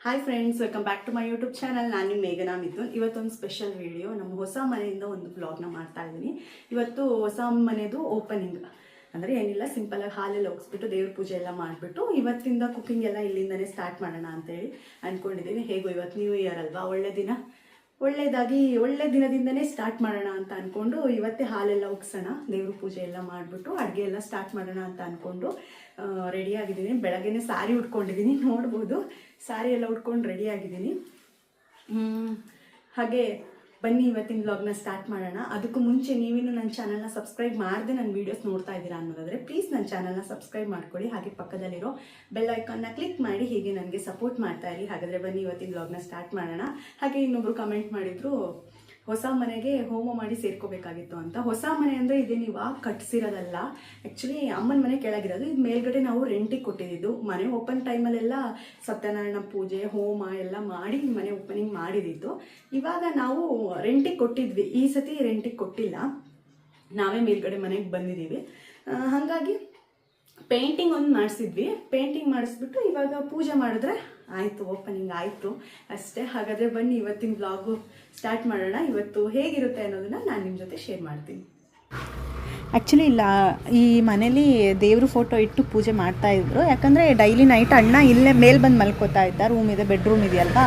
Hi friends welcome back to my YouTube channel ನಾನು ನಿಮ್ಮ ಮೇಘನಾ ಮಿಥುನ್. ಇವತ್ತೊಂದು ಸ್ಪೆಷಲ್ ವಿಡಿಯೋ ನಮ್ಮ ಹೊಸ ಮನೆಯಿಂದ ಒಂದು ಬ್ಲಾಗ್ನ ಮಾಡ್ತಾ ಇದ್ದೀನಿ. ಇವತ್ತು ಹೊಸ ಮನೆದು ಓಪನಿಂಗ್ ಅಂದರೆ ಏನಿಲ್ಲ ಸಿಂಪಲ್ ಆಗಿ ಹಾಲೆಲ್ಲ ಹೋಗಿಸ್ಬಿಟ್ಟು ದೇವ್ರ ಪೂಜೆ ಎಲ್ಲ ಮಾಡಿಬಿಟ್ಟು ಇವತ್ತಿಂದ ಕುಕಿಂಗ್ ಎಲ್ಲ ಇಲ್ಲಿಂದನೇ ಸ್ಟಾರ್ಟ್ ಮಾಡೋಣ ಅಂತೇಳಿ ಅಂದ್ಕೊಂಡಿದ್ದೀನಿ ಹೇಗೋ ಇವತ್ತು ನ್ಯೂ ಇಯರ್ ಅಲ್ವಾ? ಒಳ್ಳೆ ದಿನ. ಒಳ್ಳೆಯದಾಗಿ ಒಳ್ಳೆ ದಿನದಿಂದನೇ ಸ್ಟಾರ್ಟ್ ಮಾಡೋಣ ಅಂತ ಅಂದ್ಕೊಂಡು ಇವತ್ತೇ ಹಾಲೆಲ್ಲ ಉಗ್ಸೋಣ ದೇವ್ರ ಪೂಜೆ ಎಲ್ಲ ಮಾಡಿಬಿಟ್ಟು ಅಡುಗೆ ಎಲ್ಲ ಸ್ಟಾರ್ಟ್ ಮಾಡೋಣ ಅಂತ ಅಂದ್ಕೊಂಡು ರೆಡಿ ಆಗಿದ್ದೀನಿ. ಬೆಳಗ್ಗೆ ಸಾರಿ ಉಟ್ಕೊಂಡಿದ್ದೀನಿ. ನೋಡ್ಬೋದು. ಸಾರಿ ಎಲ್ಲ ಉಟ್ಕೊಂಡು ರೆಡಿ ಆಗಿದ್ದೀನಿ. ಹಾಗೆ ಬನ್ನಿ ಇವತ್ತಿನ ಬ್ಲಾಗ್ನ ಸ್ಟಾರ್ಟ್ ಮಾಡೋಣ. ಅದಕ್ಕೂ ಮುಂಚೆ ನೀವಿನ್ನು ನನ್ನ ಚಾನಲ್ನ ಸಬ್ಸ್ಕ್ರೈಬ್ ಮಾಡದೆ ನನ್ನ ವೀಡಿಯೋಸ್ ನೋಡ್ತಾ ಇದ್ದೀರಾ ಅನ್ನೋದಾದರೆ ಪ್ಲೀಸ್ ನನ್ನ ಚಾನಲ್ನ ಸಬ್ಸ್ಕ್ರೈಬ್ ಮಾಡ್ಕೊಳ್ಳಿ. ಹಾಗೆ ಪಕ್ಕದಲ್ಲಿರೋ ಬೆಲ್ ಐಕಾನ್ನ ಕ್ಲಿಕ್ ಮಾಡಿ, ಹೀಗೆ ನನಗೆ ಸಪೋರ್ಟ್ ಮಾಡ್ತಾ ಇರಿ. ಹಾಗಾದರೆ ಬನ್ನಿ ಇವತ್ತಿನ ಬ್ಲಾಗ್ನ ಸ್ಟಾರ್ಟ್ ಮಾಡೋಣ. ಹಾಗೆ ಇನ್ನೊಬ್ರು ಕಮೆಂಟ್ ಮಾಡಿದ್ರು ಹೊಸ ಮನೆಗೆ ಹೋಮ ಮಾಡಿ ಸೇರ್ಕೋಬೇಕಾಗಿತ್ತು ಅಂತ. ಹೊಸ ಮನೆ ಅಂದರೆ ಇದೇನು ಇವಾಗ ಕಟ್ಸಿರೋದಲ್ಲ. ಆ್ಯಕ್ಚುಲಿ ಅಮ್ಮನ ಮನೆ ಕೆಳಗಿರೋದು. ಇದು ಮೇಲ್ಗಡೆ ನಾವು ರೆಂಟಿಗೆ ಕೊಟ್ಟಿದ್ದು. ಮನೆ ಓಪನ್ ಟೈಮಲ್ಲೆಲ್ಲ ಸತ್ಯನಾರಾಯಣ ಪೂಜೆ, ಹೋಮ ಎಲ್ಲ ಮಾಡಿ ಮನೆ ಓಪನಿಂಗ್ ಮಾಡಿದಿತ್ತು ಇವಾಗ ನಾವು ರೆಂಟಿಗೆ ಕೊಟ್ಟಿದ್ವಿ. ಈ ಸತಿ ರೆಂಟಿಗೆ ಕೊಟ್ಟಿಲ್ಲ. ನಾವೇ ಮೇಲ್ಗಡೆ ಮನೆಗೆ ಬಂದಿದ್ದೀವಿ. ಹಾಗಾಗಿ ಪೇಂಟಿಂಗ್ ಒಂದು ಮಾಡಿಸಿದ್ವಿ. ಪೇಂಟಿಂಗ್ ಮಾಡಿಸ್ಬಿಟ್ಟು ಇವಾಗ ಪೂಜೆ ಮಾಡಿದ್ರೆ ಆಯಿತು ಓಪನಿಂಗ್ ಆಯಿತು ಅಷ್ಟೇ. ಹಾಗಾದರೆ ಬನ್ನಿ, ಇವತ್ತಿನ ಬ್ಲಾಗು ಸ್ಟಾರ್ಟ್ ಮಾಡೋಣ. ಇವತ್ತು ಹೇಗಿರುತ್ತೆ ಅನ್ನೋದನ್ನ ನಾನು ನಿಮ್ಮ ಜೊತೆ ಶೇರ್ ಮಾಡ್ತೀನಿ. ಆ್ಯಕ್ಚುಲಿ ಇಲ್ಲ, ಈ ಮನೇಲಿ ದೇವ್ರ ಫೋಟೋ ಇಟ್ಟು ಪೂಜೆ ಮಾಡ್ತಾ ಇದ್ರು. ಯಾಕಂದರೆ ಡೈಲಿ ನೈಟ್ ಅಣ್ಣ ಇಲ್ಲೇ ಮೇಲೆ ಬಂದು ಮಲ್ಕೋತಾ ಇದ್ದ. ರೂಮ್ ಇದೆ ಬೆಡ್ರೂಮ್ ಇದೆಯಲ್ವಾ?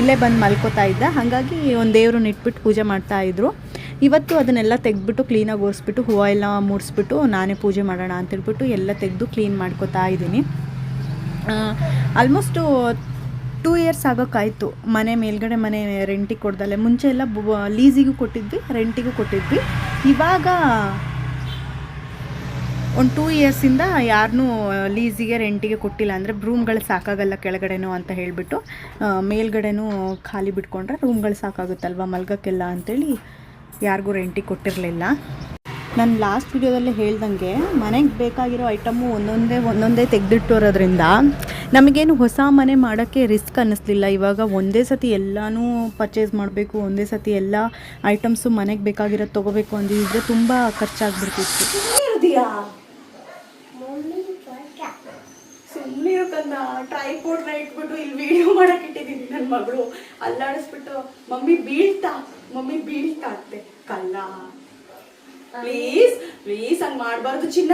ಇಲ್ಲೇ ಬಂದು ಮಲ್ಕೋತಾ ಇದ್ದ. ಹಾಗಾಗಿ ಒಂದು ದೇವ್ರನ್ನ ಇಟ್ಬಿಟ್ಟು ಪೂಜೆ ಮಾಡ್ತಾ ಇದ್ರು. ಇವತ್ತು ಅದನ್ನೆಲ್ಲ ತೆಗೆದ್ಬಿಟ್ಟು ಕ್ಲೀನಾಗಿ ಒರೆಸ್ಬಿಟ್ಟು, ಹೂವು ಎಲ್ಲ ಮೂಡಿಸ್ಬಿಟ್ಟು ನಾನೇ ಪೂಜೆ ಮಾಡೋಣ ಅಂತ ಹೇಳ್ಬಿಟ್ಟು ಎಲ್ಲ ತೆಗೆದು ಕ್ಲೀನ್ ಮಾಡ್ಕೋತಾ ಇದ್ದೀನಿ. ಆಲ್ಮೋಸ್ಟು ಟೂ ಇಯರ್ಸ್ ಆಗೋಕ್ಕಾಯಿತು ಮನೆ ಮೇಲ್ಗಡೆ ಮನೆ ರೆಂಟಿಗೆ ಕೊಡ್ದಲ್ಲೇ. ಮುಂಚೆ ಎಲ್ಲ ಲೀಸಿಗೂ ಕೊಟ್ಟಿದ್ವಿ ರೆಂಟಿಗೂ ಕೊಟ್ಟಿದ್ವಿ. ಇವಾಗ ಒಂದು ಟೂ ಇಯರ್ಸಿಂದ ಯಾರನ್ನೂ ಲೀಸಿಗೆ ರೆಂಟಿಗೆ ಕೊಟ್ಟಿಲ್ಲ ಅಂದರೆ ರೂಮ್ಗಳು ಸಾಕಾಗಲ್ಲ ಕೆಳಗಡೆನೂ ಅಂತ ಹೇಳಿಬಿಟ್ಟು ಮೇಲ್ಗಡೆನೂ ಖಾಲಿ ಬಿಟ್ಕೊಂಡ್ರೆ ರೂಮ್ಗಳು ಸಾಕಾಗುತ್ತಲ್ವ ಮಲ್ಗೋಕ್ಕೆಲ್ಲ ಅಂತೇಳಿ ಯಾರಿಗೂ ರೆಂಟಿಗೆ ಕೊಟ್ಟಿರಲಿಲ್ಲ. ನಾನು ಲಾಸ್ಟ್ ವಿಡಿಯೋದಲ್ಲಿ ಹೇಳ್ದಂಗೆ ಮನೆಗೆ ಬೇಕಾಗಿರೋ ಐಟಮು ಒಂದೊಂದೇ ಒಂದೊಂದೇ ತೆಗೆದಿಟ್ಟಿರೋದ್ರಿಂದ ನಮಗೇನು ಹೊಸ ಮನೆ ಮಾಡೋಕ್ಕೆ ರಿಸ್ಕ್ ಅನ್ನಿಸ್ಲಿಲ್ಲ. ಇವಾಗ ಒಂದೇ ಸತಿ ಎಲ್ಲನೂ ಪರ್ಚೇಸ್ ಮಾಡಬೇಕು, ಒಂದೇ ಸತಿ ಎಲ್ಲ ಐಟಮ್ಸು ಮನೆಗೆ ಬೇಕಾಗಿರೋದು ತೊಗೋಬೇಕು ಅಂದಿದ್ರೆ ತುಂಬ ಖರ್ಚಾಗ್ಬಿಡ್ತಿತ್ತು. ಇಟ್ಬಿಟ್ಟು ಇಲ್ಲಿ ವಿಡಿಯೋ ಮಾಡಕ್ ಇಟ್ಟಿದ್ದೀನಿ ನನ್ನ ಮಗಳು. ಅಲ್ಲಾಡಿಸ್ಬಿಟ್ಟು, ಮಮ್ಮಿ ಬೀಳ್ತಾ? ಮಮ್ಮಿ ಬೀಳ್ತಾ ಅಂತೆ ಕಲ್ಲ. ಪ್ಲೀಸ್ ಪ್ಲೀಸ್ ಹಂಗ್ ಮಾಡಬಾರ್ದು ಚಿನ್ನ.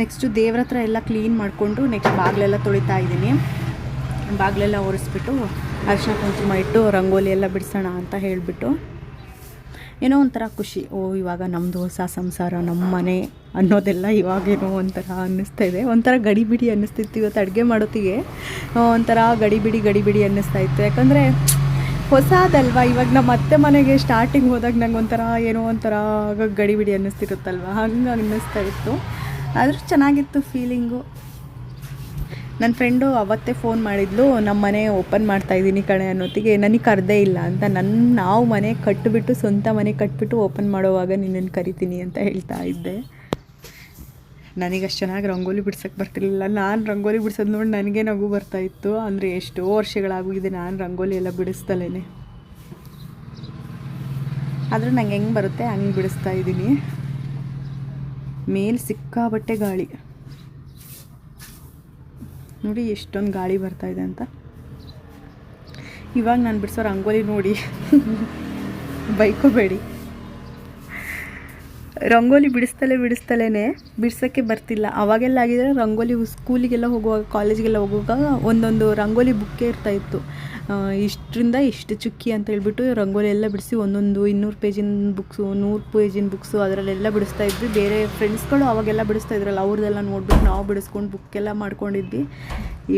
ನೆಕ್ಸ್ಟು ದೇವ್ರ ಹತ್ರ ಎಲ್ಲ ಕ್ಲೀನ್ ಮಾಡಿಕೊಂಡು ನೆಕ್ಸ್ಟ್ ಬಾಗಿಲೆಲ್ಲ ತೊಳಿತಾ ಇದ್ದೀನಿ. ಬಾಗಿಲೆಲ್ಲ ಒರೆಸ್ಬಿಟ್ಟು ಅರ್ಶಿನ ಕುಂಕುಮ ಇಟ್ಟು, ರಂಗೋಲಿ ಎಲ್ಲ ಬಿಡಿಸೋಣ ಅಂತ ಹೇಳಿಬಿಟ್ಟು. ಏನೋ ಒಂಥರ ಖುಷಿ. ಓ, ಇವಾಗ ನಮ್ಮದು ಹೊಸ ಸಂಸಾರ ನಮ್ಮ ಮನೆ ಅನ್ನೋದೆಲ್ಲ ಇವಾಗೇನೋ ಒಂಥರ ಅನ್ನಿಸ್ತಾ ಇದೆ. ಒಂಥರ ಗಡಿಬಿಡಿ ಅನ್ನಿಸ್ತಿತ್ತು. ಇವತ್ತು ಅಡುಗೆ ಮಾಡೋತ್ತಿಗೆ ಒಂಥರ ಗಡಿಬಿಡಿ ಗಡಿಬಿಡಿ ಅನ್ನಿಸ್ತಾ ಇತ್ತು. ಯಾಕಂದರೆ ಹೊಸದಲ್ವಾ? ಇವಾಗ ನಮ್ಮ ಅತ್ತೆ ಮನೆಗೆ ಸ್ಟಾರ್ಟಿಂಗ್ ಹೋದಾಗ ನಂಗೆ ಒಂಥರ ಏನೋ ಒಂಥರ ಗಡಿಬಿಡಿ ಅನ್ನಿಸ್ತಿರುತ್ತಲ್ವ? ಹಂಗೆ ಅನ್ನಿಸ್ತಾ ಇತ್ತು. ಆದರೂ ಚೆನ್ನಾಗಿತ್ತು ಫೀಲಿಂಗು ನನ್ನ ಫ್ರೆಂಡು ಅವತ್ತೇ ಫೋನ್ ಮಾಡಿದ್ಲು ನಮ್ಮ ಮನೆ ಓಪನ್ ಮಾಡ್ತಾ ಇದ್ದೀನಿ ಕಣೆ ಅನ್ನೋತ್ತಿಗೆ, ನನಗೆ ಕರೆದೇ ಇಲ್ಲ ಅಂತ ನನ್ನ ನಾವು ಮನೆ ಕಟ್ಟಿಬಿಟ್ಟು ಸ್ವಂತ ಮನೆ ಕಟ್ಬಿಟ್ಟು ಓಪನ್ ಮಾಡೋವಾಗ ನಿನ್ನನ್ನು ಕರಿತೀನಿ ಅಂತ ಹೇಳ್ತಾ ಇದ್ದೆ. ನನಗೆ ಅಷ್ಟು ಚೆನ್ನಾಗಿ ರಂಗೋಲಿ ಬಿಡ್ಸೋಕ್ಕೆ ಬರ್ತಿರ್ಲಿಲ್ಲ. ನಾನು ರಂಗೋಲಿ ಬಿಡ್ಸೋದು ನೋಡಿ ನನಗೆ ನಗು ಬರ್ತಾ ಇತ್ತು. ಅಂದರೆ ಎಷ್ಟೋ ವರ್ಷಗಳಾಗೋಗಿದೆ ನಾನು ರಂಗೋಲಿ ಎಲ್ಲ ಬಿಡಿಸ್ದಲೇ ಆದರೂ ನಂಗೆ ಹೆಂಗೆ ಬರುತ್ತೆ, ಹಂಗೆ ಬಿಡಿಸ್ತಾ ಇದ್ದೀನಿ. ಮೇಲೆ ಸಿಕ್ಕಾಬಟ್ಟೆ ಗಾಳಿ. ನೋಡಿ ಎಷ್ಟೊಂದು ಗಾಳಿ ಬರ್ತಾ ಇದೆ ಅಂತ. ಇವಾಗ ನಾನು ಬಿಡಿಸೋ ರಂಗೋಲಿ ನೋಡಿ. ಬೈಕೋಬೇಡಿ. ರಂಗೋಲಿ ಬಿಡಿಸ್ತಲೇ ಬಿಡಿಸ್ತಲೇ ಬಿಡ್ಸೋಕ್ಕೆ ಬರ್ತಿಲ್ಲ. ಅವಾಗೆಲ್ಲ ಆಗಿದ್ರೆ ರಂಗೋಲಿ ಸ್ಕೂಲಿಗೆಲ್ಲ ಹೋಗುವಾಗ, ಕಾಲೇಜ್ಗೆಲ್ಲ ಹೋಗುವಾಗ ಒಂದೊಂದು ರಂಗೋಲಿ ಬುಕ್ಕೇ ಇರ್ತಾ ಇತ್ತು. ಇಷ್ಟರಿಂದ ಇಷ್ಟು ಚುಕ್ಕಿ ಅಂತ ಹೇಳ್ಬಿಟ್ಟು ರಂಗೋಲಿ ಎಲ್ಲ ಬಿಡಿಸಿ ಒಂದೊಂದು ಇನ್ನೂರು ಪೇಜಿನ ಬುಕ್ಸು, ನೂರು ಪೇಜಿನ ಬುಕ್ಸು ಅದರಲ್ಲೆಲ್ಲ ಬಿಡಿಸ್ತಾ ಇದ್ವಿ. ಬೇರೆ ಫ್ರೆಂಡ್ಸ್ಗಳು ಅವಾಗೆಲ್ಲ ಬಿಡಿಸ್ತಾ ಇದ್ರಲ್ಲ, ಅವ್ರದ್ದೆಲ್ಲ ನೋಡ್ಬಿಟ್ಟು ನಾವು ಬಿಡಿಸ್ಕೊಂಡು ಬುಕ್ಕೆಲ್ಲ ಮಾಡ್ಕೊಂಡಿದ್ವಿ.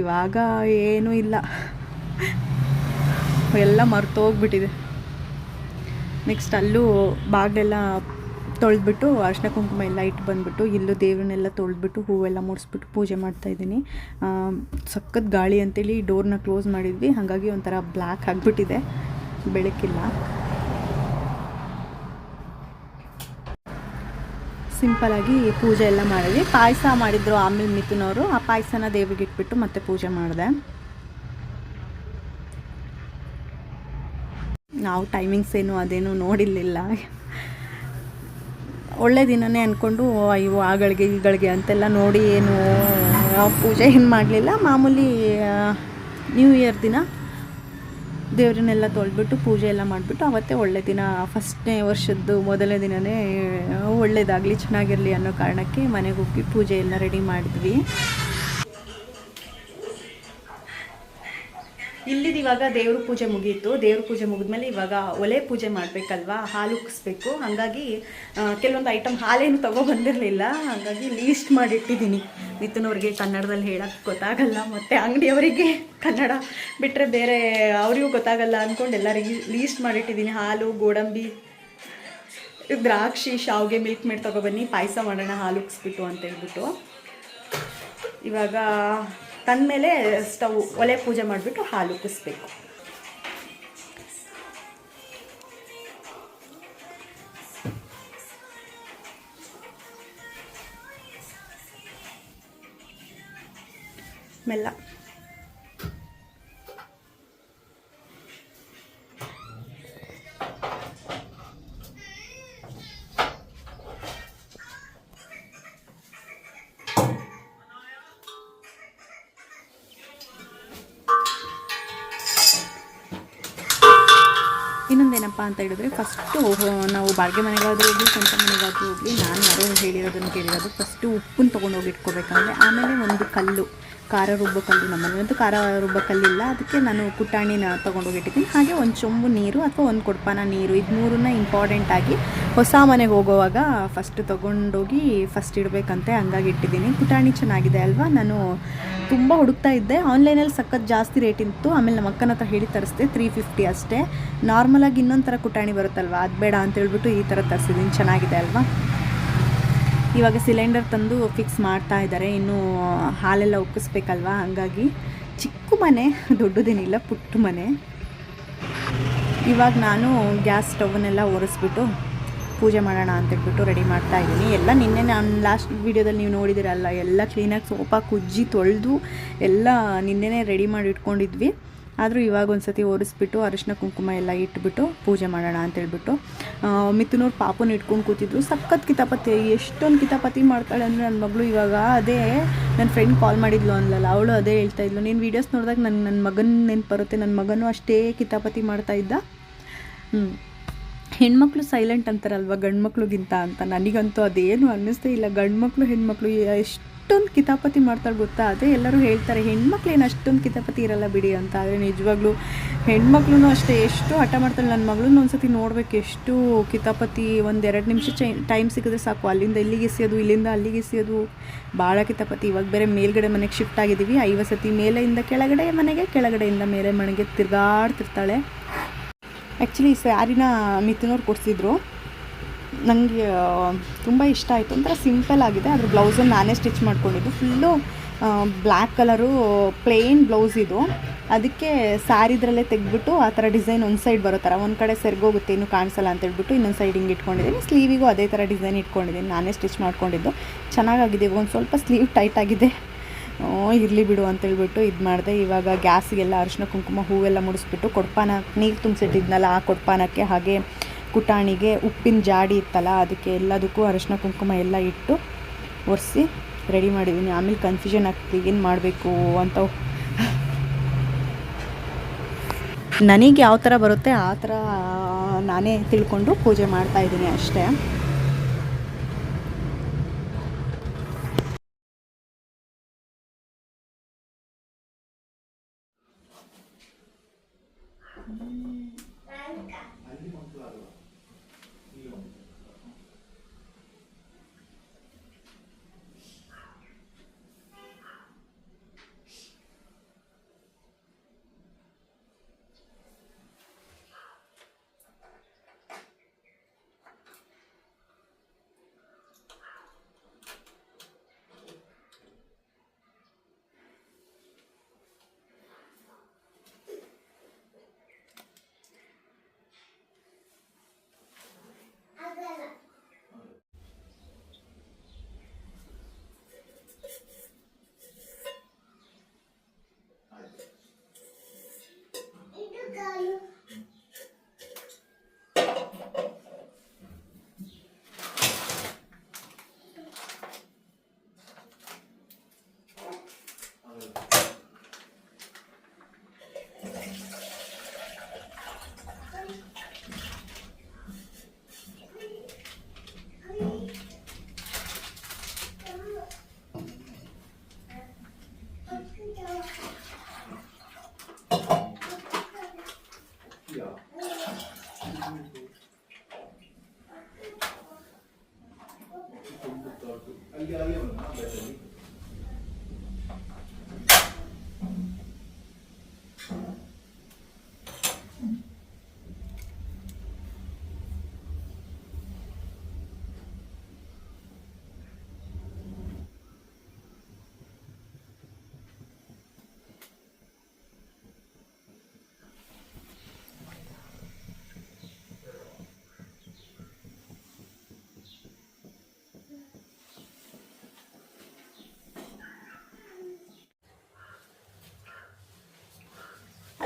ಇವಾಗ ಏನೂ ಇಲ್ಲ. ಎಲ್ಲ ಮರ್ತೋಗ್ಬಿಟ್ಟಿದೆ. ನೆಕ್ಸ್ಟ್ ಅಲ್ಲೂ ಬಾಗಿಲೆಲ್ಲ ತೊಳೆದ್ಬಿಟ್ಟು ಅರ್ಶಿನ ಕುಂಕುಮ ಎಲ್ಲ ಇಟ್ಟು ಬಂದುಬಿಟ್ಟು ಇಲ್ಲೂ ದೇವ್ರನ್ನೆಲ್ಲ ತೊಳೆದ್ಬಿಟ್ಟು ಹೂವೆಲ್ಲ ಮುಡಿಸ್ಬಿಟ್ಟು ಪೂಜೆ ಮಾಡ್ತಾಯಿದ್ದೀನಿ ಸಖತ್ ಗಾಳಿ ಅಂತೇಳಿ ಡೋರ್ನ ಕ್ಲೋಸ್ ಮಾಡಿದ್ವಿ. ಹಾಗಾಗಿ ಒಂಥರ ಬ್ಲ್ಯಾಕ್ ಆಗಿಬಿಟ್ಟಿದೆ. ಬೆಳಕಿಲ್ಲ. ಸಿಂಪಲಾಗಿ ಪೂಜೆ ಎಲ್ಲ ಮಾಡಿದ್ವಿ. ಪಾಯಸ ಮಾಡಿದ್ರು ಆಮೇಲೆ ಮಿಥುನವರು. ಆ ಪಾಯಸನ ದೇವಿಗೆ ಇಟ್ಬಿಟ್ಟು ಮತ್ತೆ ಪೂಜೆ ಮಾಡಿದೆ. ನಾವು ಟೈಮಿಂಗ್ಸ್ ಏನು ಅದೇನು ನೋಡಿರಲಿಲ್ಲ. ಒಳ್ಳೆ ದಿನನೇ ಅಂದ್ಕೊಂಡು ಅಯ್ಯೋ ಆಗಳಿಗೆ ಈಗಳಿಗೆ ಅಂತೆಲ್ಲ ನೋಡಿ ಏನು ಪೂಜೆ ಏನು ಮಾಡಲಿಲ್ಲ. ಮಾಮೂಲಿ ನ್ಯೂ ಇಯರ್ ದಿನ ದೇವ್ರನ್ನೆಲ್ಲ ತೊಳೆದ್ಬಿಟ್ಟು ಪೂಜೆ ಎಲ್ಲ ಮಾಡಿಬಿಟ್ಟು ಅವತ್ತೇ ಒಳ್ಳೆ ದಿನ, ಫಸ್ಟ್ನೇ ವರ್ಷದ್ದು ಮೊದಲನೇ ದಿನವೇ ಒಳ್ಳೇದಾಗಲಿ, ಚೆನ್ನಾಗಿರಲಿ ಅನ್ನೋ ಕಾರಣಕ್ಕೆ ಮನೆಗೆ ಹೋಗಿ ಪೂಜೆ ಎಲ್ಲ ರೆಡಿ ಮಾಡಿದ್ವಿ. ಇವಾಗ ದೇವ್ರ ಪೂಜೆ ಮುಗೀತು ದೇವ್ರ ಪೂಜೆ ಮುಗಿದ್ಮೇಲೆ ಇವಾಗ ಒಲೆ ಪೂಜೆ ಮಾಡಬೇಕಲ್ವಾ? ಹಾಲು ಉಕ್ಕಿಸ್ಬೇಕು ಹಾಗಾಗಿ ಕೆಲವೊಂದು ಐಟಮ್ ಹಾಲೇನು ತಗೋ ಬಂದಿರಲಿಲ್ಲ. ಹಾಗಾಗಿ ಲೀಸ್ಟ್ ಮಾಡಿಟ್ಟಿದ್ದೀನಿ. ಮಿಥುನವ್ರಿಗೆ ಕನ್ನಡದಲ್ಲಿ ಹೇಳಕ್ಕೆ ಗೊತ್ತಾಗಲ್ಲ, ಮತ್ತು ಅಂಗಡಿಯವರಿಗೆ ಕನ್ನಡ ಬಿಟ್ಟರೆ ಬೇರೆ ಅವರಿಗೂ ಗೊತ್ತಾಗಲ್ಲ ಅಂದ್ಕೊಂಡು ಎಲ್ಲರಿಗೆ ಲೀಸ್ಟ್ ಮಾಡಿಟ್ಟಿದ್ದೀನಿ. ಹಾಲು, ಗೋಡಂಬಿ, ದ್ರಾಕ್ಷಿ, ಶಾವಿಗೆ ಮಿಲ್ಕ್ ಮೇಡ್ ತೊಗೊಬನ್ನಿ ಪಾಯಸ ಮಾಡೋಣ, ಹಾಲು ಉಕ್ಸ್ಬಿಟ್ಟು ಅಂತ ಹೇಳ್ಬಿಟ್ಟು. ಇವಾಗ ತಂದಮೇಲೆ ಸ್ಟವ್ ಒಲೆ ಪೂಜೆ ಮಾಡಿಬಿಟ್ಟು ಹಾಲು ಕುಸಬೇಕು. ಮೆಲ್ಲ. ಇನ್ನೊಂದೇನಪ್ಪ ಅಂತ ಹೇಳಿದ್ರೆ ಫಸ್ಟು ನಾವು ಬಾಡಿಗೆ ಮನೆಗಾದರೂ ಹೋಗಲಿ ಸ್ವಂತ ಮನೆಗಾದರೂ ಹೋಗಲಿ ನಾನು ಯಾರೋ ಹೇಳಿರೋದನ್ನು ಕೇಳಿರೋದು ಫಸ್ಟು ಉಪ್ಪನ್ನು ತೊಗೊಂಡೋಗಿ ಇಟ್ಕೋಬೇಕಂದ್ರೆ ಆಮೇಲೆ ಒಂದು ಕಲ್ಲು, ಖಾರ ರುಬ್ಬೋ ಕಲ್ಲು ನಮ್ಮನೇಲಂತೂ ಖಾರ ರುಬ್ಬೋ ಕಲ್ಲಿಲ್ಲ, ಅದಕ್ಕೆ ನಾನು ಕುಟ್ಟಾಣಿನ ತೊಗೊಂಡೋಗಿ ಇಟ್ಟಿದ್ದೀನಿ. ಹಾಗೆ ಒಂದು ಚೊಂಬು ನೀರು ಅಥವಾ ಒಂದು ಕೊಡ್ಪಾನ ನೀರು ಇದು ಮೂರನ್ನ ಇಂಪಾರ್ಟೆಂಟಾಗಿ ಹೊಸ ಮನೆಗೆ ಹೋಗೋವಾಗ ಫಸ್ಟ್ ತೊಗೊಂಡೋಗಿ ಫಸ್ಟ್ ಇಡಬೇಕಂತೆ, ಹಂಗಾಗಿ ಇಟ್ಟಿದ್ದೀನಿ. ಪುಟಾಣಿ ಚೆನ್ನಾಗಿದೆ ಅಲ್ವಾ? ನಾನು ತುಂಬ ಹುಡುಕ್ತಾ ಇದ್ದೆ. ಆನ್ಲೈನಲ್ಲಿ ಸಖತ್ ಜಾಸ್ತಿ ರೇಟ್ ಇತ್ತು. ಆಮೇಲೆ ನಮ್ಮ ಅಕ್ಕನ ಹತ್ರ ಹೇಳಿ ತರಿಸ್ದೆ. ತ್ರೀ ಫಿಫ್ಟಿ ಅಷ್ಟೇ. ನಾರ್ಮಲಾಗಿ ಇನ್ನೊಂದು ಥರ ಕುಟಾಣಿ ಬರುತ್ತಲ್ವ? ಅದು ಬೇಡ ಅಂತ ಹೇಳ್ಬಿಟ್ಟು ಈ ಥರ ತರಿಸಿದ್ದೀನಿ. ಚೆನ್ನಾಗಿದೆ ಅಲ್ವಾ? ಇವಾಗ ಸಿಲಿಂಡರ್ ತಂದು ಫಿಕ್ಸ್ ಮಾಡ್ತಾ ಇದ್ದಾರೆ. ಇನ್ನೂ ಹಾಲೆಲ್ಲ ಉಕ್ಕಿಸ್ಬೇಕಲ್ವಾ? ಹಂಗಾಗಿ ಚಿಕ್ಕ ಮನೆ, ದೊಡ್ಡದೇನಿಲ್ಲ, ಪುಟ್ಟ ಮನೆ. ಇವಾಗ ನಾನು ಗ್ಯಾಸ್ ಸ್ಟವ್ನೆಲ್ಲ ಒರೆಸ್ಬಿಟ್ಟು ಪೂಜೆ ಮಾಡೋಣ ಅಂತೇಳ್ಬಿಟ್ಟು ರೆಡಿ ಮಾಡ್ತಾ ಇದ್ದೀನಿ. ಎಲ್ಲ ನಿನ್ನೆ ನಾನು ಲಾಸ್ಟ್ ವೀಡಿಯೋದಲ್ಲಿ ನೀವು ನೋಡಿದಿರಲ್ಲ, ಎಲ್ಲ ಕ್ಲೀನಾಗಿ ಸೋಪ ಕುಜ್ಜಿ ತೊಳೆದು ಎಲ್ಲ ನಿನ್ನೆನೇ ರೆಡಿ ಮಾಡಿ ಇಟ್ಕೊಂಡಿದ್ವಿ. ಆದರೂ ಇವಾಗ ಒಂದು ಸತಿ ಒರೆಸ್ಬಿಟ್ಟು ಅರಿಶಿನ, ಕುಂಕುಮ ಎಲ್ಲ ಇಟ್ಬಿಟ್ಟು ಪೂಜೆ ಮಾಡೋಣ ಅಂತೇಳ್ಬಿಟ್ಟು ಮಿಥುನವ್ರು ಪಾಪನ ಇಟ್ಕೊಂಡು ಕೂತಿದ್ರು. ಸಖತ್ ಕಿತಾಪತಿ, ಎಷ್ಟೊಂದು ಕಿತಾಪತಿ ಮಾಡ್ತಾಳೆ ಅಂದರೆ ನನ್ನ ಮಗಳು ಇವಾಗ ಅದೇ ನನ್ನ ಫ್ರೆಂಡ್ ಕಾಲ್ ಮಾಡಿದ್ಲು ಅನ್ಲಲ್ಲ, ಅವಳು ಅದೇ ಹೇಳ್ತಾ ಇದ್ಲು, ನೀನು ವೀಡಿಯೋಸ್ ನೋಡಿದಾಗ ನನ್ನ ನನ್ನ ಮಗನ ನೆನ್ಪು ಬರುತ್ತೆ ನನ್ನ ಮಗನೂ ಅಷ್ಟೇ ಕಿತಾಪತಿ ಮಾಡ್ತಾ ಇದ್ದ? ಹ್ಞೂ ಹೆಣ್ಮಕ್ಳು ಸೈಲೆಂಟ್ ಅಂತಾರಲ್ವ ಗಂಡು ಮಕ್ಳಿಗಿಂತ ಅಂತ? ನನಗಂತೂ ಅದೇನು ಅನ್ನಿಸ್ತೇ ಇಲ್ಲ. ಗಂಡು ಮಕ್ಕಳು ಹೆಣ್ಮಕ್ಳು ಎಷ್ಟೊಂದು ಕಿತಾಪತಿ ಮಾಡ್ತಾರೆ ಗೊತ್ತಾ? ಅದೇ ಎಲ್ಲರೂ ಹೇಳ್ತಾರೆ, ಹೆಣ್ಮಕ್ಳು ಏನು ಅಷ್ಟೊಂದು ಕಿತಾಪತಿ ಇರಲ್ಲ ಬಿಡಿ ಅಂತ. ಆದರೆ ನಿಜವಾಗ್ಲೂ ಹೆಣ್ಮಕ್ಳು ಅಷ್ಟೇ, ಎಷ್ಟು ಹಠ ಮಾಡ್ತಾಳೆ ನನ್ನ ಮಗಳನ್ನ ಒಂದ್ಸತಿ ನೋಡ್ಬೇಕು, ಎಷ್ಟು ಕಿತಾಪತಿ, ಒಂದು ಎರಡು ನಿಮಿಷ ಚೈ ಟೈಮ್ ಸಿಕ್ಕಿದ್ರೆ ಸಾಕು. ಅಲ್ಲಿಂದ ಇಲ್ಲಿಗೆ ಎಸೆಯೋದು, ಇಲ್ಲಿಂದ ಅಲ್ಲಿಗೆ ಎಸೆಯೋದು. ಭಾಳ ಕಿತಾಪತಿ. ಇವಾಗ ಬೇರೆ ಮೇಲ್ಗಡೆ ಮನೆಗೆ ಶಿಫ್ಟ್ ಆಗಿದ್ದೀವಿ. ಐವತ್ತು ಸತಿ ಮೇಲೆಯಿಂದ ಕೆಳಗಡೆ ಮನೆಗೆ, ಕೆಳಗಡೆಯಿಂದ ಮೇಲೆ ಮನೆಗೆ ತಿರ್ಗಾಡ್ತಿರ್ತಾಳೆ. ಆ್ಯಕ್ಚುಲಿ ಸ್ಯಾರಿನ ಮಿಥುನವ್ರು ಕೊಡಿಸಿದ್ರು ನನಗೆ ತುಂಬ ಇಷ್ಟ ಆಯಿತು. ಒಂಥರ ಸಿಂಪಲ್ ಆಗಿದೆ. ಅದ್ರ ಬ್ಲೌಸನ್ನು ನಾನೇ ಸ್ಟಿಚ್ ಮಾಡ್ಕೊಂಡಿದ್ದು. Full black colour plain blouse ಇದು. ಅದಕ್ಕೆ ಸ್ಯಾರಿದ್ರಲ್ಲೇ ತೆಗೆದ್ಬಿಟ್ಟು, ಆ ಥರ ಡಿಸೈನ್ ಒಂದು ಸೈಡ್ ಬರೋ ಥರ. ಒಂದು ಕಡೆ ಸೆರ್ಗೋಗುತ್ತೆ ಇನ್ನೂ ಕಾಣಿಸಲ್ಲ ಅಂತ ಹೇಳ್ಬಿಟ್ಟು ಇನ್ನೊಂದು ಸೈಡ್ ಹಿಂಗೆ ಇಟ್ಕೊಂಡಿದ್ದೀನಿ. ಸ್ಲೀವಿಗೂ ಅದೇ ಥರ ಡಿಸೈನ್ ಇಟ್ಕೊಂಡಿದ್ದೀನಿ. ನಾನೇ ಸ್ಟಿಚ್ ಮಾಡ್ಕೊಂಡಿದ್ದು. ಚೆನ್ನಾಗಾಗಿದೆ. ಒಂದು ಸ್ವಲ್ಪ ಸ್ಲೀವ್ ಟೈಟ್ ಆಗಿದೆ. ಇರಲಿ ಬಿಡು ಅಂತೇಳ್ಬಿಟ್ಟು ಇದು ಮಾಡಿದೆ. ಇವಾಗ ಗ್ಯಾಸಿಗೆಲ್ಲ ಅರಿಶಿನ, ಕುಂಕುಮ ಹೂವೆಲ್ಲ ಮುಡಿಸ್ಬಿಟ್ಟು ಕೊಡ್ಪಾನ, ನೀರು ತುಂಬಿಸಿಟ್ಟಿದ್ನಲ್ಲ ಆ ಕೊಡ್ಪಾನಕ್ಕೆ ಹಾಗೆ ಕುಟಾಣಿಗೆ ಉಪ್ಪಿನ ಜಾಡಿ ಇತ್ತಲ್ಲ, ಅದಕ್ಕೆ ಎಲ್ಲದಕ್ಕೂ ಅರಿಶಿನ, ಕುಂಕುಮ ಎಲ್ಲ ಇಟ್ಟು ಒರೆಸಿ ರೆಡಿ ಮಾಡಿದ್ದೀನಿ ಆಮೇಲೆ ಕನ್ಫ್ಯೂಷನ್ ಆಗ್ತೀವಿ ಏನು ಮಾಡಬೇಕು ಅಂತ ನನಗೆ ಯಾವ ಥರ ಬರುತ್ತೆ ಆ ಥರ ನಾನೇ ತಿಳ್ಕೊಂಡು ಪೂಜೆ ಮಾಡ್ತಾ ಇದ್ದೀನಿ ಅಷ್ಟೇ.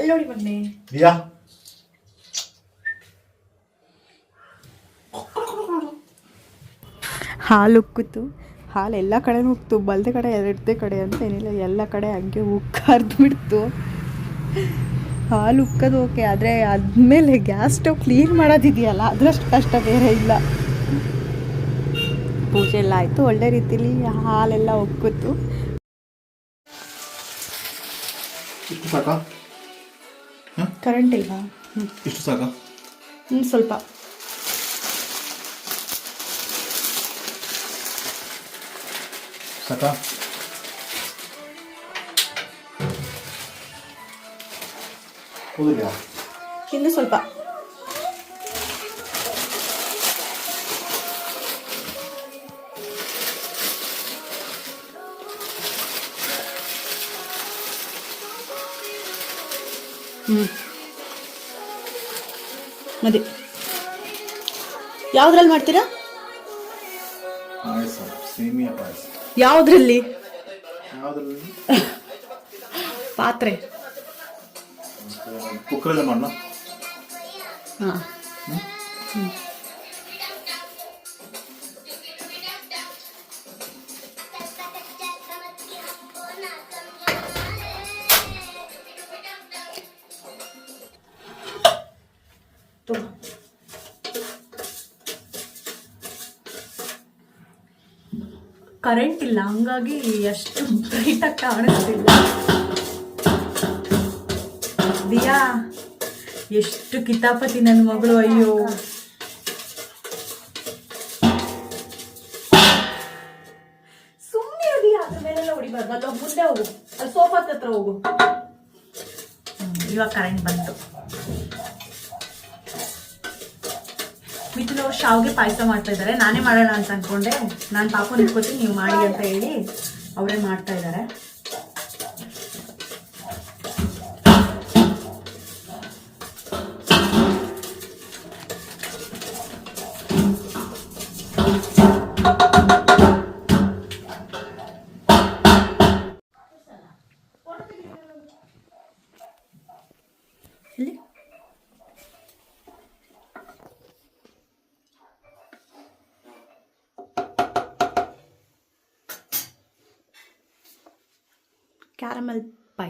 ಅಲ್ಲಿ ನೋಡಿ ಹಾಲು ಉಕ್ಕಿತು ಹಾಲು ಎಲ್ಲ ಕಡೆ ಉಕ್ತು ಬಲ್ದೆ ಕಡೆ ಎರಡದೇ ಕಡೆ ಅಂತ ಏನಿಲ್ಲ. ಎಲ್ಲ ಕಡೆ ಹಂಗೆ ಉಕ್ಕಾರ್ದು ಬಿಡ್ತು. ಹಾಲು ಉಕ್ಕೋದು ಓಕೆ. ಆದರೆ ಆದಮೇಲೆ ಗ್ಯಾಸ್ ಸ್ಟವ್ ಕ್ಲೀನ್ ಮಾಡೋದಿದೆಯಲ್ಲ ಅದರಷ್ಟು ಕಷ್ಟ ಬೇರೆ ಇಲ್ಲ. ಪೂಜೆ ಎಲ್ಲ ಆಯಿತು. ಒಳ್ಳೆ ರೀತಿಲಿ ಹಾಲೆಲ್ಲ ಉಕ್ಕಿತು ಕರೆಂಟ್ ಇಲ್ವಾ? ಹ್ಞೂ ಇಷ್ಟು ಸಾಕಾ? ಹ್ಞೂ ಸ್ವಲ್ಪ. ಸಾಕಾ? ಹೌದಿಲ್ಲ ಇನ್ನು ಸ್ವಲ್ಪ. ಹ್ಞೂ ಅದೇ ಯಾವುದ್ರಲ್ಲಿ ಮಾಡ್ತೀರಾ? ಯಾವುದ್ರಲ್ಲಿ? ಪಾತ್ರೆ. ಕುಕ್ಕರಲ್ಲಿ ಮಾಡೋಣ ಹಾಂ. ಕರೆಂಟ್ ಇಲ್ಲ. ಹಂಗಾಗಿ ಎಷ್ಟು ಬ್ರೈಟಾಗಿ ಕಾಣಿಸ್ತಿಲ್ಲ. ದಿಯಾ, ಎಷ್ಟು ಕಿತಾಪತಿ ನನ್ನ ಮಗಳು, ಅಯ್ಯೋ. ಸುಮ್ಮನೆ ದಿಯಾ, ಅದ್ರ ಮೇಲೆಲ್ಲ ಹೊಡಿಬಾರ್ದು ಅಲ್ಲಿ ಮುಂದೆ ಹೋಗು. ಅಲ್ಲಿ ಸೋಫಾದ ಹತ್ರ ಹೋಗು. ಇವಾಗ ಕರೆಂಟ್ ಬಂತು. ಅವ್ರು ಶಾವ್ಗೆ ಪಾಯಸ ಮಾಡ್ತಾ ಇದ್ದಾರೆ. ನಾನೇ ಮಾಡೋಣ ಅಂತ ಅನ್ಕೊಂಡೆ. ನಾನು ಪಾಪ ನಿಂತ್ಕೋತೀನಿ, ನೀವು ಮಾಡಿ ಅಂತ ಹೇಳಿ ಅವರೇ ಮಾಡ್ತಾ ಇದ್ದಾರೆ.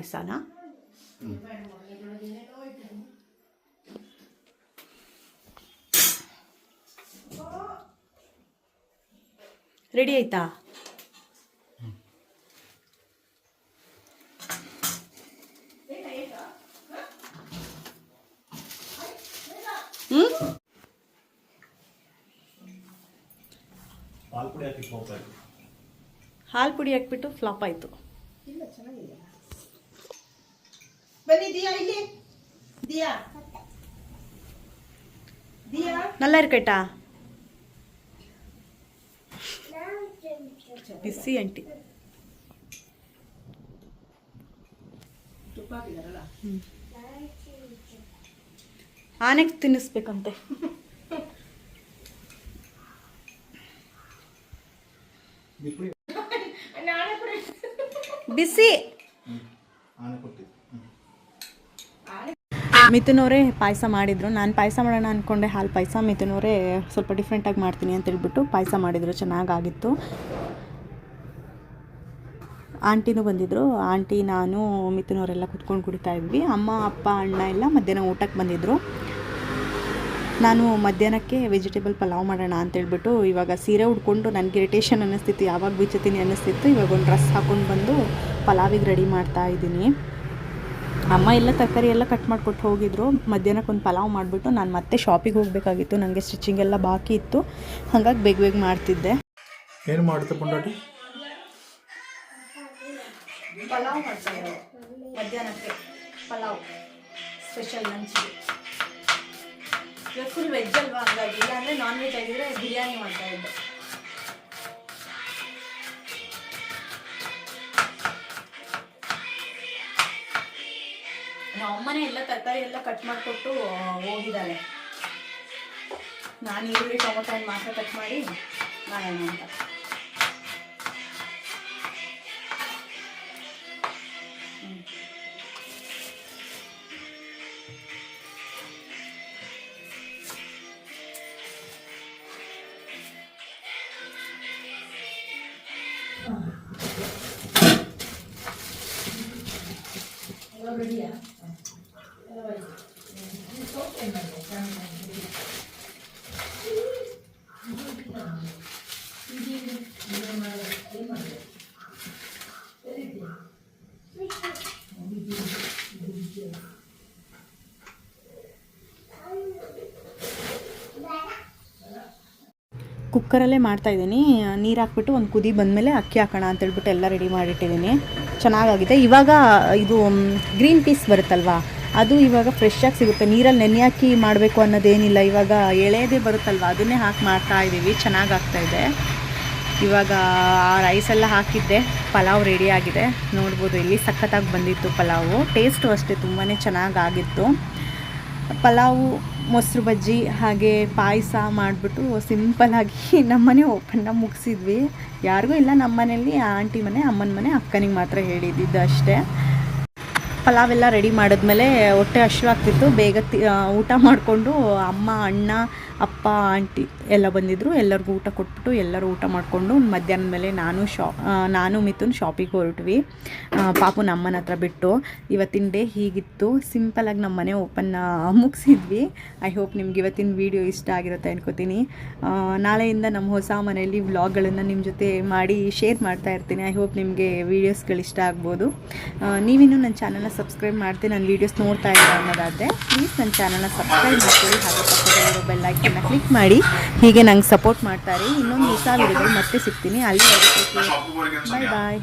ಪಾಯಸನಾ ರೆಡಿ ಆಯ್ತಾ? ಹಾಲು ಪುಡಿ ಹಾಕ್ಬಿಟ್ಟು ಫ್ಲಾಪ್ ಆಯಿತು. நல்லா இருக்கட்டா ಬಿಸಿ ಆಂಟಿ ತುಪ್ಪ ಹಾಕಿದಾರಲ್ಲ ಆನೆಗೆ ತಿನ್ನಿಸ್ಬೇಕಂತೆ ನಾಳೆ ಕೂಡ ಬಿಸಿ ಮಿಥುನ್ ಅವರೇ ಪಾಯಸ ಮಾಡಿದ್ರು. ನಾನು ಪಾಯಸ ಮಾಡೋಣ ಅಂದ್ಕೊಂಡೆ ಹಾಲು ಪಾಯಸ ಮಿಥುನ್ ಅವರೇ ಸ್ವಲ್ಪ ಡಿಫ್ರೆಂಟಾಗಿ ಮಾಡ್ತೀನಿ ಅಂತ ಹೇಳ್ಬಿಟ್ಟು ಪಾಯಸ ಮಾಡಿದರು. ಚೆನ್ನಾಗಾಗಿತ್ತು. ಆಂಟಿನೂ ಬಂದಿದ್ದರು ಆಂಟಿ, ನಾನು ಮಿಥುನ್ ಅವರೆಲ್ಲ ಕುತ್ಕೊಂಡು ಕುಡಿತಾ ಇದ್ವಿ. ಅಮ್ಮ, ಅಪ್ಪ, ಅಣ್ಣ ಎಲ್ಲ ಮಧ್ಯಾಹ್ನ ಊಟಕ್ಕೆ ಬಂದಿದ್ದರು ನಾನು ಮಧ್ಯಾಹ್ನಕ್ಕೆ ವೆಜಿಟೇಬಲ್ ಪಲಾವ್ ಮಾಡೋಣ ಅಂತೇಳ್ಬಿಟ್ಟು ಇವಾಗ ಸೀರೆ ಉಡ್ಕೊಂಡು ನನಗೆ ಇರಿಟೇಷನ್ ಅನ್ನಿಸ್ತಿತ್ತು. ಯಾವಾಗ ಬಿಚ್ಚತೀನಿ ಅನ್ನಿಸ್ತಿತ್ತು. ಇವಾಗ ಒಂದು ಡ್ರೆಸ್ ಹಾಕ್ಕೊಂಡು ಬಂದು ಪಲಾವಿಗೆ ರೆಡಿ ಮಾಡ್ತಾ ಇದ್ದೀನಿ. ಅಮ್ಮ ಎಲ್ಲ ತರಕಾರಿ ಎಲ್ಲ ಕಟ್ ಮಾಡಿಕೊಟ್ಟು ಹೋಗಿದ್ರು. ಮಧ್ಯಾಹ್ನಕ್ಕೆ ಒಂದು ಪಲಾವ್ ಮಾಡಿಬಿಟ್ಟು ನಾನು ಮತ್ತೆ ಶಾಪಿಗೆ ಹೋಗಬೇಕಾಗಿತ್ತು. ನನಗೆ ಸ್ಟಿಚಿಂಗ್ ಎಲ್ಲ ಬಾಕಿ ಇತ್ತು. ಹಾಗಾಗಿ ಬೇಗ ಬೇಗ ಮಾಡ್ತಿದ್ದೆ. ಏನು ಮಾಡುತ್ತೆ ಪುಂಡಾಟಿ? ಪಲಾವ್ ಮಾಡ್ತಾ ಇರೋದು ಮಧ್ಯಾಹ್ನಕ್ಕೆ pulao special lunch full veg ಅಲ್ವಾ? ಹಂಗಾಗಿ. ಇಲ್ಲಾಂದರೆ ನಾನ್ ವೆಜ್ ಆಗಿದ್ರೆ ಬಿರಿಯಾನಿ ಮಾಡ್ತಾ ನಮ್ಮ ಅಮ್ಮನೇ ಎಲ್ಲ ತರಕಾರಿ ಎಲ್ಲ ಕಟ್ ಮಾಡಿಕೊಟ್ಟು ಹೋಗಿದ್ದಾಳೆ. ನಾನು ಈರುಳ್ಳಿ, ಟೊಮೊಟೊ ಮಾತ್ರ ಕಟ್ ಮಾಡಿ, ಮಾಡೋಣ ಅಂತ. ಕುಕ್ಕರಲ್ಲೇ ಮಾಡ್ತಾ ಇದ್ದೀನಿ. ನೀರು ಹಾಕ್ಬಿಟ್ಟು ಒಂದು ಕುದಿ ಬಂದಮೇಲೆ ಅಕ್ಕಿ ಹಾಕೋಣ ಅಂತೇಳ್ಬಿಟ್ಟು ಎಲ್ಲ ರೆಡಿ ಮಾಡಿಟ್ಟಿದ್ದೀನಿ. ಚೆನ್ನಾಗಾಗಿದೆ. ಇವಾಗ ಇದು ಗ್ರೀನ್ ಪೀಸ್ ಬರುತ್ತಲ್ವಾ? ಅದು ಇವಾಗ ಫ್ರೆಶ್ ಆಗಿ ಸಿಗುತ್ತೆ. ನೀರಲ್ಲಿ ನೆನೆ ಹಾಕಿ ಮಾಡಬೇಕು ಅನ್ನೋದೇನಿಲ್ಲ. ಇವಾಗ ಎಳೆದೇ ಬರುತ್ತಲ್ವ? ಅದನ್ನೇ ಹಾಕಿ ಮಾಡ್ತಾ ಇದ್ದೀವಿ. ಚೆನ್ನಾಗಿ ಆಗ್ತಾ ಇದೆ. ಇವಾಗ ರೈಸ್ ಎಲ್ಲ ಹಾಕಿದ್ದೆ. ಪಲಾವ್ ರೆಡಿ ಆಗಿದೆ. ನೋಡ್ಬೋದು ಇಲ್ಲಿ ಸಖತ್ತಾಗಿ ಬಂದಿತ್ತು ಪಲಾವು. ಟೇಸ್ಟು ಅಷ್ಟೇ ತುಂಬಾ ಚೆನ್ನಾಗಾಗಿತ್ತು ಪಲಾವು, ಮೊಸರು ಬಜ್ಜಿ, ಹಾಗೆ ಪಾಯಸ ಮಾಡಿಬಿಟ್ಟು ಸಿಂಪಲಾಗಿ ನಮ್ಮನೆ ಓಪನ್ನ ಮುಗಿಸಿದ್ವಿ. ಯಾರಿಗೂ ಇಲ್ಲ ನಮ್ಮ ಮನೇಲಿ ಆಂಟಿ ಮನೆ, ಅಮ್ಮನ ಮನೆ, ಅಕ್ಕನಿಗೆ ಮಾತ್ರ ಹೇಳಿದ್ದಿದ್ದು ಅಷ್ಟೇ. ಪಲಾವೆಲ್ಲ ರೆಡಿ ಮಾಡಿದ್ಮೇಲೆ ಹೊಟ್ಟೆ ಹಶು ಆಗ್ತಿತ್ತು ಬೇಗ ಊಟ ಮಾಡಿಕೊಂಡು ಅಮ್ಮ ಅಣ್ಣ ಅಪ್ಪ, ಆಂಟಿ ಎಲ್ಲ ಬಂದಿದ್ದರು ಎಲ್ಲರಿಗೂ ಊಟ ಕೊಟ್ಬಿಟ್ಟು ಎಲ್ಲರೂ ಊಟ ಮಾಡಿಕೊಂಡು ಮಧ್ಯಾಹ್ನದ ಮೇಲೆ ನಾನು ಶಾ ನಾನು ಮಿಥುನ್ ಶಾಪಿಗೆ ಹೊರಟ್ವಿ. ಪಾಪು ನಮ್ಮನ ಹತ್ರ ಬಿಟ್ಟು. ಇವತ್ತಿನ ಡೇ ಹೀಗಿತ್ತು. ಸಿಂಪಲಾಗಿ ನಮ್ಮ ಮನೆ ಓಪನ್ ಮುಗಿಸಿದ್ವಿ. ಐ ಹೋಪ್ ನಿಮ್ಗೆ ಇವತ್ತಿನ ವೀಡಿಯೋ ಇಷ್ಟ ಆಗಿರುತ್ತೆ ಅನ್ಕೋತೀನಿ. ನಾಳೆಯಿಂದ ನಮ್ಮ ಹೊಸ ಮನೆಯಲ್ಲಿ ವ್ಲಾಗ್ಗಳನ್ನು ನಿಮ್ಮ ಜೊತೆ ಮಾಡಿ ಶೇರ್ ಮಾಡ್ತಾ ಇರ್ತೀನಿ. ಐ ಹೋಪ್ ನಿಮಗೆ ವೀಡಿಯೋಸ್ಗಳು ಇಷ್ಟ ಆಗ್ಬೋದು. ನೀವಿನ್ನೂ ನನ್ನ ಚಾನಲ್ನ ಸಬ್ಸ್ಕ್ರೈಬ್ ಮಾಡ್ತೀನಿ. ನನ್ನ ವೀಡಿಯೋಸ್ ನೋಡ್ತಾ ಇಲ್ಲ ಅನ್ನೋದಾದರೆ ಪ್ಲೀಸ್ ನನ್ನ ಚಾನಲ್ನ ಸಬ್ಸ್ಕ್ರೈಬ್ ಮಾಡ್ಕೊಳ್ಳಿ. ಹಾಗೆ ಪಕ್ಕದಲ್ಲಿರೋ ಕ್ಲಿಕ್ ಮಾಡಿ. ಹೀಗೆ ನಂಗೆ ಸಪೋರ್ಟ್ ಮಾಡ್ತಾರೆ. ಇನ್ನೊಂದು ಹೊಸ ವಿಡಿಯೋಗಳು ಮತ್ತೆ ಸಿಗ್ತೀನಿ. ಅಲ್ಲಿ ಬಾಯ್ ಬಾಯ್